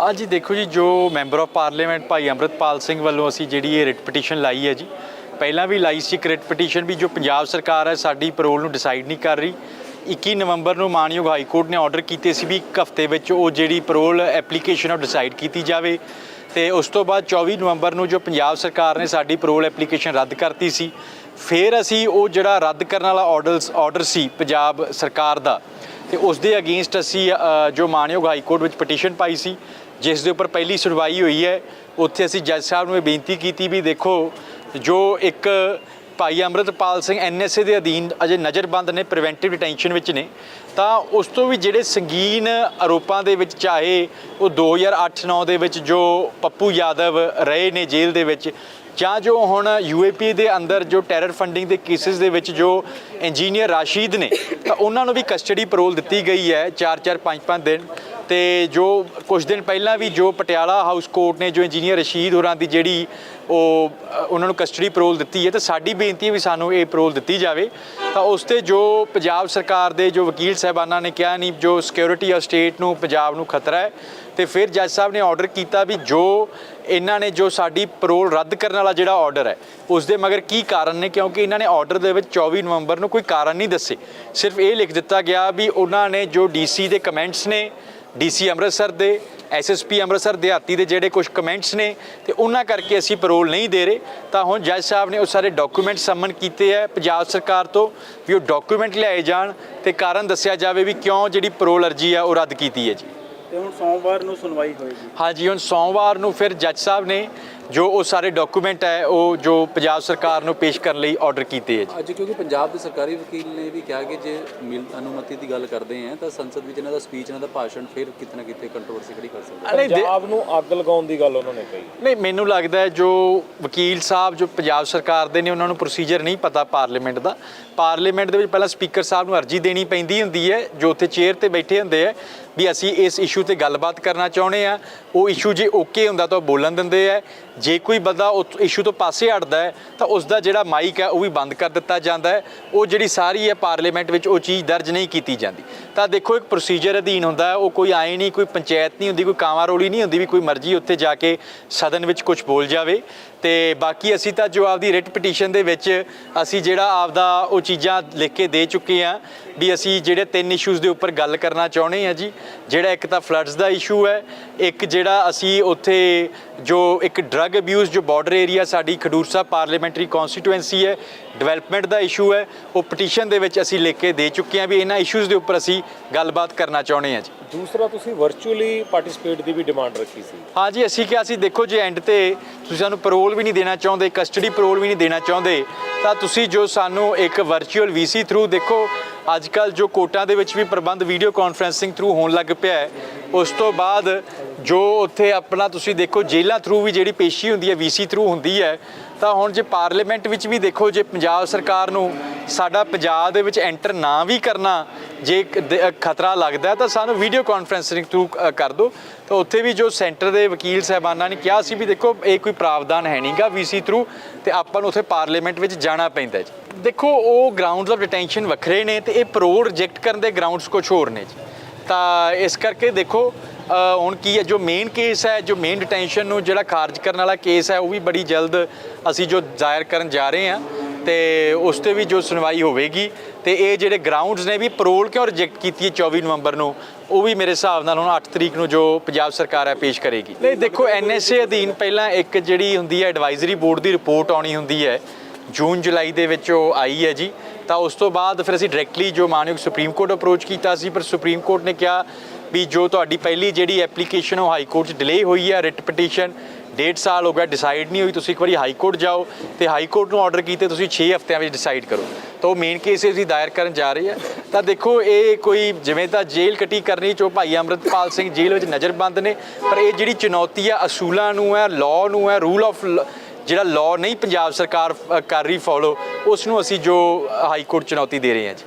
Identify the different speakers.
Speaker 1: ਆ ਦੇਖੋ ਜੀ, ਜੋ ਮੈਂਬਰ ਆਫ ਪਾਰਲੀਮੈਂਟ ਭਾਈ ਅੰਮ੍ਰਿਤਪਾਲ ਸਿੰਘ ਵੱਲੋਂ ਅਸੀਂ ਜਿਹੜੀ ਇਹ ਰਿਟ ਪਟੀਸ਼ਨ ਲਾਈ ਹੈ ਜੀ, ਪਹਿਲਾਂ ਵੀ ਲਾਈ ਸੀ ਰਿਟ ਪਟੀਸ਼ਨ ਵੀ ਜੋ ਪੰਜਾਬ ਸਰਕਾਰ ਹੈ, ਸਾਡੀ ਪੈਰੋਲ ਨੂੰ ਡਿਸਾਈਡ ਨਹੀਂ ਕਰ ਰਹੀ। 21 ਨਵੰਬਰ ਨੂੰ ਮਾਨਯੋਗ ਹਾਈ ਕੋਰਟ ਨੇ ਆਰਡਰ ਕੀਤੇ ਸੀ ਵੀ ਇੱਕ ਹਫ਼ਤੇ ਵਿੱਚ ਉਹ ਜਿਹੜੀ ਪੈਰੋਲ ਐਪਲੀਕੇਸ਼ਨ ਉਹ ਡਿਸਾਈਡ ਕੀਤੀ ਜਾਵੇ। ਤੇ ਉਸ ਤੋਂ ਬਾਅਦ 24 ਨਵੰਬਰ ਨੂੰ ਜੋ ਪੰਜਾਬ ਸਰਕਾਰ ਨੇ ਸਾਡੀ ਪੈਰੋਲ ਐਪਲੀਕੇਸ਼ਨ ਰੱਦ ਕਰਤੀ ਸੀ, ਫਿਰ ਅਸੀਂ ਉਹ ਜਿਹੜਾ ਰੱਦ ਕਰਨ ਵਾਲਾ ਆਰਡਰਸ ਆਰਡਰ ਸੀ ਪੰਜਾਬ ਸਰਕਾਰ ਦਾ, ਤੇ ਉਸ ਦੇ ਅਗੇਂਸਟ ਅਸੀਂ ਜੋ ਮਾਨਯੋਗ ਹਾਈ ਕੋਰਟ ਵਿੱਚ ਪਟੀਸ਼ਨ ਪਾਈ ਸੀ ਜਿਸ ਦੇ ਉੱਪਰ ਪਹਿਲੀ ਸੁਣਵਾਈ ਹੋਈ ਹੈ, ਉੱਥੇ ਅਸੀਂ ਜੱਜ ਸਾਹਿਬ ਨੂੰ ਇਹ ਬੇਨਤੀ ਕੀਤੀ ਵੀ ਦੇਖੋ, ਜੋ ਇੱਕ ਭਾਈ ਅੰਮ੍ਰਿਤਪਾਲ ਸਿੰਘ ਐਨਐਸਏ ਦੇ ਅਧੀਨ ਅਜੇ ਨਜ਼ਰਬੰਦ ਨੇ ਪ੍ਰੀਵੈਂਟਿਵ ਡਿਟੈਂਸ਼ਨ ਵਿੱਚ ਨੇ, ਤਾਂ ਉਸ ਤੋਂ ਵੀ ਜਿਹੜੇ ਸੰਗੀਨ ਆਰੋਪਾਂ ਦੇ ਵਿੱਚ ਚਾਹੇ ਉਹ 2008-9 ਦੇ ਵਿੱਚ ਜੋ ਪੱਪੂ ਯਾਦਵ ਰਹੇ ਨੇ ਜੇਲ੍ਹ ਦੇ ਵਿੱਚ, ਜਾਂ ਜੋ ਹੁਣ ਯੂਏਪੀ ਦੇ ਅੰਦਰ ਜੋ ਟੈਰਰ ਫੰਡਿੰਗ ਦੇ ਕੇਸਿਸ ਦੇ ਵਿੱਚ ਜੋ ਇੰਜੀਨੀਅਰ ਰਾਸ਼ੀਦ ਨੇ, ਤਾਂ ਉਹਨਾਂ ਨੂੰ ਵੀ ਕਸਟਡੀ ਪੈਰੋਲ ਦਿੱਤੀ ਗਈ ਹੈ 4-4 5-5 ਦਿਨ। ਤੇ ਜੋ ਕੁਝ ਦਿਨ ਪਹਿਲਾਂ ਵੀ ਜੋ ਪਟਿਆਲਾ ਹਾਊਸ ਕੋਰਟ ਨੇ ਜੋ ਇੰਜੀਨੀਅਰ ਰਸ਼ੀਦ ਹੋਰਾਂ ਦੀ ਜਿਹੜੀ ਉਹ ਉਹਨਾਂ ਨੂੰ ਕਸਟਡੀ ਪੈਰੋਲ ਦਿੱਤੀ ਹੈ, ਤੇ ਸਾਡੀ ਬੇਨਤੀ ਹੈ ਵੀ ਸਾਨੂੰ ਇਹ ਪੈਰੋਲ ਦਿੱਤੀ ਜਾਵੇ। ਤਾਂ ਉਸ ਤੇ ਜੋ ਪੰਜਾਬ ਸਰਕਾਰ ਦੇ ਜੋ ਵਕੀਲ ਸਾਹਿਬਾਨਾਂ ਨੇ ਕਿਹਾ ਨਹੀਂ, ਜੋ ਸਿਕਿਉਰਿਟੀ ਆਫ ਸਟੇਟ ਨੂੰ, ਪੰਜਾਬ ਨੂੰ ਖਤਰਾ ਹੈ, ਤੇ ਫਿਰ ਜੱਜ ਸਾਹਿਬ ਨੇ ਆਰਡਰ ਕੀਤਾ ਵੀ ਜੋ ਇਹਨਾਂ ਨੇ ਜੋ ਸਾਡੀ ਪੈਰੋਲ ਰੱਦ ਕਰਨ ਵਾਲਾ ਜਿਹੜਾ ਆਰਡਰ ਹੈ, ਉਸ ਦੇ ਮਗਰ ਕੀ ਕਾਰਨ ਨੇ? ਕਿਉਂਕਿ ਇਹਨਾਂ ਨੇ ਆਰਡਰ ਦੇ ਵਿੱਚ 24 ਨਵੰਬਰ ਨੂੰ ਕੋਈ ਕਾਰਨ ਨਹੀਂ ਦੱਸੇ। ਸਿਰਫ ਇਹ ਲਿਖ ਦਿੱਤਾ ਗਿਆ ਵੀ ਉਹਨਾਂ ਨੇ ਜੋ ਡੀਸੀ ਦੇ ਕਮੈਂਟਸ ਨੇ ਡੀਸੀ ਅੰਮ੍ਰਿਤਸਰ ਦੇ ਐਸਐਸਪੀ ਅੰਮ੍ਰਿਤਸਰ ਦਿਹਾਤੀ ਦੇ ਜਿਹੜੇ ਕੁਝ ਕਮੈਂਟਸ ਨੇ ਤੇ ਉਹਨਾਂ ਕਰਕੇ ਅਸੀਂ ਪੈਰੋਲ ਨਹੀਂ ਦੇ ਰਹੇ, ਤਾਂ ਹੁਣ ਜੱਜ ਸਾਹਿਬ ਨੇ ਉਹ ਸਾਰੇ ਡਾਕੂਮੈਂਟ ਸੰਮਨ ਕੀਤੇ ਹੈ ਪੰਜਾਬ ਸਰਕਾਰ ਤੋਂ ਵੀ ਉਹ ਡਾਕੂਮੈਂਟ ਲਿਆਏ ਜਾਣ ਤੇ ਕਾਰਨ ਦੱਸਿਆ ਜਾਵੇ ਵੀ ਕਿਉਂ ਜਿਹੜੀ ਪੈਰੋਲ ਅਰਜੀ ਆ ਉਹ ਰੱਦ ਕੀਤੀ ਹੈ ਜੀ।
Speaker 2: ਤੇ ਹੁਣ ਸੋਮਵਾਰ ਨੂੰ ਸੁਣਵਾਈ ਹੋਏਗੀ।
Speaker 1: ਹਾਂਜੀ ਹੁਣ ਸੋਮਵਾਰ ਨੂੰ ਫਿਰ ਜੱਜ ਸਾਹਿਬ ਨੇ ਜੋ ਉਹ ਸਾਰੇ ਡਾਕੂਮੈਂਟ ਹੈ ਉਹ ਜੋ ਪੰਜਾਬ ਸਰਕਾਰ ਨੂੰ ਪੇਸ਼ ਕਰਨ ਲਈ ਆਰਡਰ ਕੀਤੇ ਹੈ ਜੀ।
Speaker 3: ਅੱਜ ਕਿਉਂਕਿ ਪੰਜਾਬ ਦੇ ਸਰਕਾਰੀ ਵਕੀਲ ਨੇ ਵੀ ਕਿਹਾ ਕਿ ਜੇ ਮਿਲ ਅਨੁਮਤੀ ਦੀ ਗੱਲ ਕਰਦੇ ਆ ਤਾਂ ਸੰਸਦ ਵਿੱਚ ਇਹਨਾਂ ਦਾ ਸਪੀਚ ਇਹਨਾਂ ਦਾ ਭਾਸ਼ਣ ਫਿਰ ਕਿਤੇ ਨਾ ਕਿਤੇ ਕੰਟਰੋਵਰਸੀ ਖੜੀ ਕਰ ਸਕਦਾ
Speaker 1: ਨਹੀਂ ਦੇ-
Speaker 4: ਪੰਜਾਬ ਨੂੰ ਅੱਗ ਲਗਾਉਣ ਦੀ ਗੱਲ ਉਹਨਾਂ ਨੇ ਕਹੀ।
Speaker 1: ਨਹੀਂ ਮੈਨੂੰ ਲੱਗਦਾ ਹੈ ਜੋ ਵਕੀਲ ਸਾਹਿਬ ਜੋ ਪੰਜਾਬ ਸਰਕਾਰ ਦੇ ਨੇ ਉਹਨਾਂ ਨੂੰ ਪ੍ਰੋਸੀਜਰ ਨਹੀਂ ਪਤਾ ਪਾਰਲੀਮੈਂਟ ਦਾ। ਪਾਰਲੀਮੈਂਟ ਦੇ ਵਿੱਚ ਪਹਿਲਾਂ ਸਪੀਕਰ ਸਾਹਿਬ ਨੂੰ ਅਰਜੀ ਦੇਣੀ ਪੈਂਦੀ ਹੁੰਦੀ ਹੈ ਜੋ ਉੱਥੇ ਚੇਅਰ ਤੇ ਬੈਠੇ ਹੁੰਦੇ ਆ ਵੀ ਅਸੀਂ ਇਸ ਇਸ਼ੂ ਤੇ ਗੱਲਬਾਤ ਕਰਨਾ ਚਾਹੁੰਦੇ ਆ, ਉਹ ਇਸ਼ੂ ਜੇ ਓਕੇ ਹੁੰਦਾ ਤਾਂ ਉਹ ਬੋਲਣ ਦਿੰਦੇ ਆ। ਜੇ ਕੋਈ ਬੰਦਾ ਉਸ ਇਸ਼ੂ ਤੋਂ ਪਾਸੇ ਹਟਦਾ ਹੈ, ਤਾਂ ਉਸ ਦਾ ਜਿਹੜਾ ਮਾਈਕ ਹੈ ਉਹ ਵੀ ਬੰਦ ਕਰ ਦਿੱਤਾ ਜਾਂਦਾ ਹੈ। ਉਹ ਜਿਹੜੀ ਸਾਰੀ ਹੈ ਪਾਰਲੀਮੈਂਟ ਵਿੱਚ ਉਹ ਚੀਜ਼ ਦਰਜ ਨਹੀਂ ਕੀਤੀ ਜਾਂਦੀ। ਤਾਂ ਦੇਖੋ, ਇੱਕ ਪ੍ਰੋਸੀਜਰ ਅਧੀਨ ਹੁੰਦਾ ਹੈ, ਉਹ ਕੋਈ ਆਏ ਨਹੀਂ, ਕੋਈ ਪੰਚਾਇਤ ਨਹੀਂ ਹੁੰਦੀ, ਕੋਈ ਕਾਂਵਾਂ ਰੋਲੀ ਨਹੀਂ ਹੁੰਦੀ ਵੀ ਕੋਈ ਮਰਜ਼ੀ ਉੱਥੇ ਜਾ ਕੇ ਸਦਨ ਵਿੱਚ ਕੁਝ ਬੋਲ ਜਾਵੇ। ਤੇ ਬਾਕੀ ਅਸੀਂ ਤਾਂ ਜੋ ਆਪਦੀ ਰਿਟ ਪਟੀਸ਼ਨ ਦੇ ਵਿੱਚ ਅਸੀਂ ਜਿਹੜਾ ਆਪਦਾ ਉਹ ਚੀਜ਼ਾਂ ਲਿਖ ਕੇ ਦੇ ਚੁੱਕੇ ਆ ਵੀ ਅਸੀਂ ਜਿਹੜੇ ਤਿੰਨ ਇਸ਼ੂਜ਼ ਦੇ ਉੱਪਰ ਗੱਲ ਕਰਨਾ ਚਾਹੁੰਦੇ ਆ ਜੀ ਜਿਹੜਾ ਇੱਕ ਤਾਂ ਫਲੱਡਸ ਦਾ ਇਸ਼ੂ ਹੈ ਇੱਕ ਜਿਹੜਾ ਅਸੀਂ ਉੱਥੇ ਜੋ ਇੱਕ ਡਰੱਗ ਅਬਿਊਜ਼ ਜੋ ਬਾਰਡਰ ਏਰੀਆ ਸਾਡੀ ਖਡੂਰ ਸਾਹਿਬ ਪਾਰਲੀਮੈਂਟਰੀ ਕਨਸਟੀਟੂਐਂਸੀ ਹੈ ਡਿਵੈਲਪਮੈਂਟ ਦਾ ਇਸ਼ੂ ਹੈ ਉਹ ਪਟੀਸ਼ਨ ਦੇ ਵਿੱਚ ਅਸੀਂ ਲਿਖ ਕੇ ਦੇ ਚੁੱਕੇ ਆ ਵੀ ਇਹਨਾਂ ਇਸ਼ੂਜ਼ ਦੇ ਉੱਪਰ ਅਸੀਂ ਗੱਲਬਾਤ ਕਰਨਾ ਚਾਹੁੰਦੇ ਆ ਜੀ।
Speaker 4: ਦੂਸਰਾ ਤੁਸੀਂ ਵਰਚੁਅਲੀ ਪਾਰਟਿਸਿਪੇਟ ਦੀ ਵੀ ਡਿਮਾਂਡ ਰੱਖੀ ਸੀ।
Speaker 1: ਹਾਂਜੀ ਅਸੀਂ ਕਿਹਾ ਸੀ ਦੇਖੋ ਜੇ ਐਂਡ ਤੇ ਤੁਸੀਂ ਸਾਨੂੰ ਪੈਰੋਲ ਵੀ ਨਹੀਂ ਦੇਣਾ ਚਾਹੁੰਦੇ ਕਸਟਡੀ ਪੈਰੋਲ ਵੀ ਨਹੀਂ ਦੇਣਾ ਚਾਹੁੰਦੇ, ਤਾਂ ਤੁਸੀਂ ਜੋ ਸਾਨੂੰ ਇੱਕ ਵਰਚੁਅਲ ਵੀਸੀ ਥਰੂ ਦੇਖੋ, ਅੱਜ ਕੱਲ ਜੋ ਕੋਰਟਾਂ ਦੇ ਵਿੱਚ ਵੀ ਪ੍ਰਬੰਧ ਵੀਡੀਓ ਕਾਨਫਰੈਂਸਿੰਗ ਥਰੂ ਹੋਣ ਲੱਗ ਪਿਆ ਹੈ ਉਸ ਤੋਂ ਬਾਅਦ ਜੋ ਉੱਥੇ ਆਪਣਾ ਤੁਸੀਂ ਦੇਖੋ ਜੇਲ੍ਹਾਂ ਥਰੂ ਵੀ ਜਿਹੜੀ ਪੇਸ਼ੀ ਹੁੰਦੀ ਹੈ ਵੀਸੀ ਥਰੂ ਹੁੰਦੀ ਹੈ, ਤਾਂ ਹੁਣ ਜੇ ਪਾਰਲੀਮੈਂਟ ਵਿੱਚ ਵੀ ਦੇਖੋ, ਜੇ ਪੰਜਾਬ ਸਰਕਾਰ ਨੂੰ ਸਾਡਾ ਪੰਜਾਬ ਦੇ ਵਿੱਚ ਐਂਟਰ ਨਾ ਵੀ ਕਰਨਾ, ਜੇ ਖਤਰਾ ਲੱਗਦਾ ਤਾਂ ਸਾਨੂੰ ਵੀਡੀਓ ਕਾਨਫਰੈਂਸਿੰਗ ਥਰੂ ਕਰ ਦਿਓ। ਤਾਂ ਉੱਥੇ ਵੀ ਜੋ ਸੈਂਟਰ ਦੇ ਵਕੀਲ ਸਾਹਿਬਾਨਾਂ ਨੇ ਕਿਹਾ ਸੀ ਵੀ ਦੇਖੋ, ਇਹ ਕੋਈ ਪ੍ਰਾਵਧਾਨ ਹੈ ਨਹੀਂਗਾ ਵੀਸੀ ਥਰੂ ਤੇ ਆਪਾਂ ਨੂੰ ਉੱਥੇ ਪਾਰਲੀਮੈਂਟ ਵਿੱਚ ਜਾਣਾ ਪੈਂਦਾ ਜੀ। ਦੇਖੋ, ਉਹ ਗਰਾਊਂਡਸ ਆਫ ਡਿਟੈਂਸ਼ਨ ਵੱਖਰੇ ਨੇ ਤੇ ਇਹ ਪ੍ਰੋ ਰਿਜੈਕਟ ਕਰਨ ਦੇ ਗਰਾਊਂਡਸ ਕੁਝ ਹੋਰ ਨੇ ਜੀ। ਤਾਂ ਇਸ ਕਰਕੇ ਦੇਖੋ ਹੁਣ ਕੀ ਹੈ ਜੋ ਮੇਨ ਕੇਸ ਹੈ ਜੋ ਮੇਨ ਡਿਟੈਂਸ਼ਨ ਨੂੰ ਜਿਹੜਾ ਖਾਰਜ ਕਰਨ ਵਾਲਾ ਕੇਸ ਹੈ ਉਹ ਵੀ ਬੜੀ ਜਲਦ ਅਸੀਂ ਜੋ ਜ਼ਾਇਰ ਕਰਨ ਜਾ ਰਹੇ ਹਾਂ ਤੇ ਉਸ ਤੇ ਵੀ ਜੋ ਸੁਣਵਾਈ ਹੋਵੇਗੀ ਤੇ ਇਹ ਜਿਹੜੇ ਗਰਾਊਂਡਸ ਨੇ ਵੀ ਪੈਰੋਲ ਕਿਉਂ ਰਿਜੈਕਟ ਕੀਤੀ ਹੈ 24 ਨਵੰਬਰ ਨੂੰ ਉਹ ਵੀ ਮੇਰੇ ਹਿਸਾਬ ਨਾਲ ਹੁਣ 8 ਤਰੀਕ ਨੂੰ ਜੋ ਪੰਜਾਬ ਸਰਕਾਰ ਹੈ ਪੇਸ਼ ਕਰੇਗੀ। ਨਹੀਂ ਦੇਖੋ ਐਨਐਸਏ ਅਧੀਨ ਪਹਿਲਾਂ ਇੱਕ ਜਿਹੜੀ ਹੁੰਦੀ ਹੈ ਐਡਵਾਈਜ਼ਰੀ ਬੋਰਡ ਦੀ ਰਿਪੋਰਟ ਆਉਣੀ ਹੁੰਦੀ ਹੈ ਜੂਨ, ਜੁਲਾਈ ਦੇ ਵਿੱਚ ਉਹ ਆਈ ਹੈ ਜੀ। ਤਾਂ ਉਸ ਤੋਂ ਬਾਅਦ ਫਿਰ ਅਸੀਂ ਡਾਇਰੈਕਟਲੀ ਜੋ ਮਾਨਯੋਗ ਸੁਪਰੀਮ ਕੋਰਟ ਅਪਰੋਚ ਕੀਤਾ ਸੀ, ਪਰ ਸੁਪਰੀਮ ਕੋਰਟ ਨੇ ਕਿਹਾ ਵੀ ਜੋ ਤੁਹਾਡੀ ਪਹਿਲੀ ਜਿਹੜੀ ਐਪਲੀਕੇਸ਼ਨ ਉਹ ਹਾਈ ਕੋਰਟ 'ਚ ਡਿਲੇ ਹੋਈ ਹੈ ਰਿਟ ਪਟੀਸ਼ਨ ਡੇਢ ਸਾਲ ਹੋ ਗਿਆ ਡਿਸਾਈਡ ਨਹੀਂ ਹੋਈ, ਤੁਸੀਂ ਇੱਕ ਵਾਰੀ ਹਾਈ ਕੋਰਟ ਜਾਓ ਤੇ ਹਾਈ ਕੋਰਟ ਨੂੰ ਆਰਡਰ ਕੀਤੇ, ਤੁਸੀਂ 6 ਹਫ਼ਤਿਆਂ ਵਿੱਚ ਡਿਸਾਈਡ ਕਰੋ। ਤਾਂ ਉਹ ਮੇਨ ਕੇਸ ਅਸੀਂ ਦਾਇਰ ਕਰਨ ਜਾ ਰਹੇ ਆ ਤਾਂ ਦੇਖੋ, ਇਹ ਕੋਈ ਜਿਵੇਂ ਤਾਂ ਜੇਲ੍ਹ ਕੱਟੀ ਕਰਨੀ ਚੋ ਭਾਈ ਅੰਮ੍ਰਿਤਪਾਲ ਸਿੰਘ ਜੇਲ੍ਹ ਵਿੱਚ ਨਜ਼ਰਬੰਦ ਨੇ, ਪਰ ਇਹ ਜਿਹੜੀ ਚੁਣੌਤੀ ਆ, ਅਸੂਲਾਂ ਨੂੰ ਹੈ ਲਾਅ ਨੂੰ ਹੈ ਰੂਲ ਆਫ ਜਿਹੜਾ ਲਾਅ ਨਹੀਂ ਪੰਜਾਬ ਸਰਕਾਰ ਕਰ ਰਹੀ ਫੋਲੋ ਉਸ ਨੂੰ ਅਸੀਂ ਜੋ ਹਾਈ ਕੋਰਟ ਚੁਣੌਤੀ ਦੇ ਰਹੇ ਹਾਂ ਜੀ।